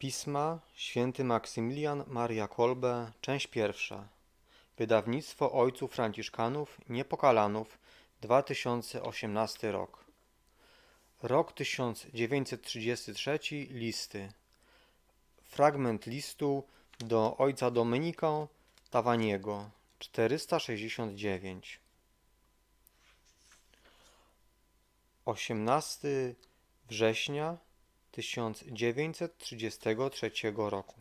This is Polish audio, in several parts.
Pisma Święty Maksymilian Maria Kolbe, część pierwsza. Wydawnictwo Ojców Franciszkanów Niepokalanów, 2018 rok. Rok 1933, listy. Fragment listu do ojca Domenika Tawaniego, 469. 18 września 1933 roku.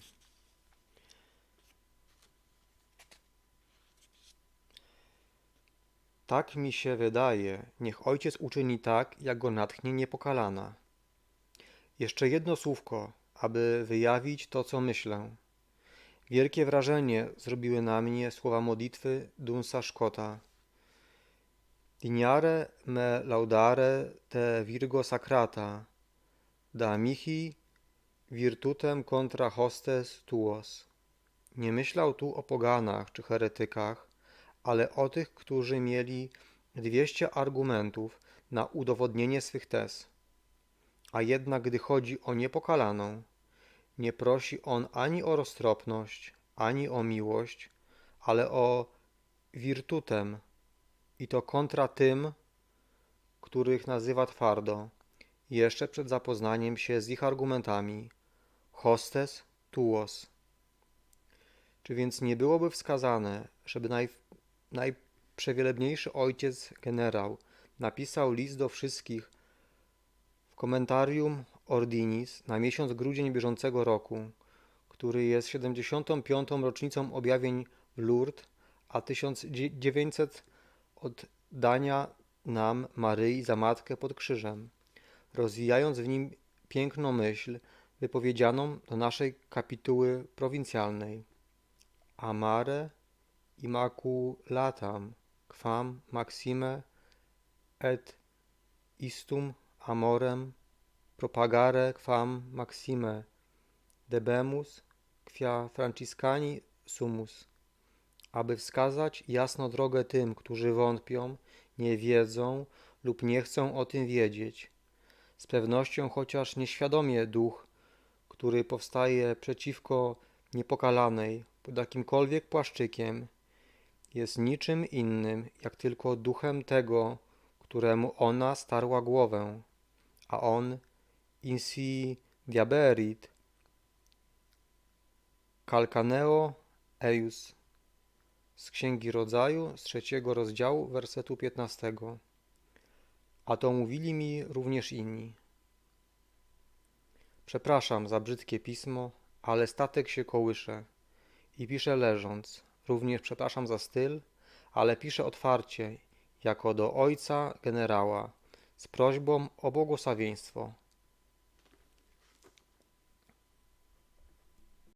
Tak mi się wydaje, niech ojciec uczyni tak, jak go natchnie niepokalana. Jeszcze jedno słówko, aby wyjawić to, co myślę. Wielkie wrażenie zrobiły na mnie słowa modlitwy Dunsa Scotta. Dignare me laudare te virgo sacrata, da mihi virtutem contra hostes tuos. Nie myślał tu o poganach czy heretykach, ale o tych, którzy mieli dwieście argumentów na udowodnienie swych tez. A jednak, gdy chodzi o niepokalaną, nie prosi on ani o roztropność, ani o miłość, ale o virtutem i to kontra tym, których nazywa twardo, jeszcze przed zapoznaniem się z ich argumentami. Hostes tuos. Czy więc nie byłoby wskazane, żeby naj, najprzewielebniejszy ojciec generał napisał list do wszystkich w komentarium Ordinis na miesiąc grudzień bieżącego roku, który jest 75. rocznicą objawień w Lourdes, a 1900 oddania nam Maryi za matkę pod krzyżem, rozwijając w nim piękną myśl wypowiedzianą do naszej kapituły prowincjalnej. Amare immaculatam quam maxime et istum amorem propagare quam maxime debemus quia franciscani sumus aby wskazać jasno drogę tym, którzy wątpią, nie wiedzą lub nie chcą o tym wiedzieć. Z pewnością chociaż nieświadomie duch, który powstaje przeciwko niepokalanej pod jakimkolwiek płaszczykiem, jest niczym innym, jak tylko duchem tego, któremu ona starła głowę, a on insi diaberit calcaneo eius z Księgi Rodzaju, z trzeciego rozdziału, wersetu 15. A to mówili mi również inni. Przepraszam za brzydkie pismo, ale statek się kołysze i piszę leżąc. Również przepraszam za styl, ale piszę otwarcie, jako do ojca generała, z prośbą o błogosławieństwo.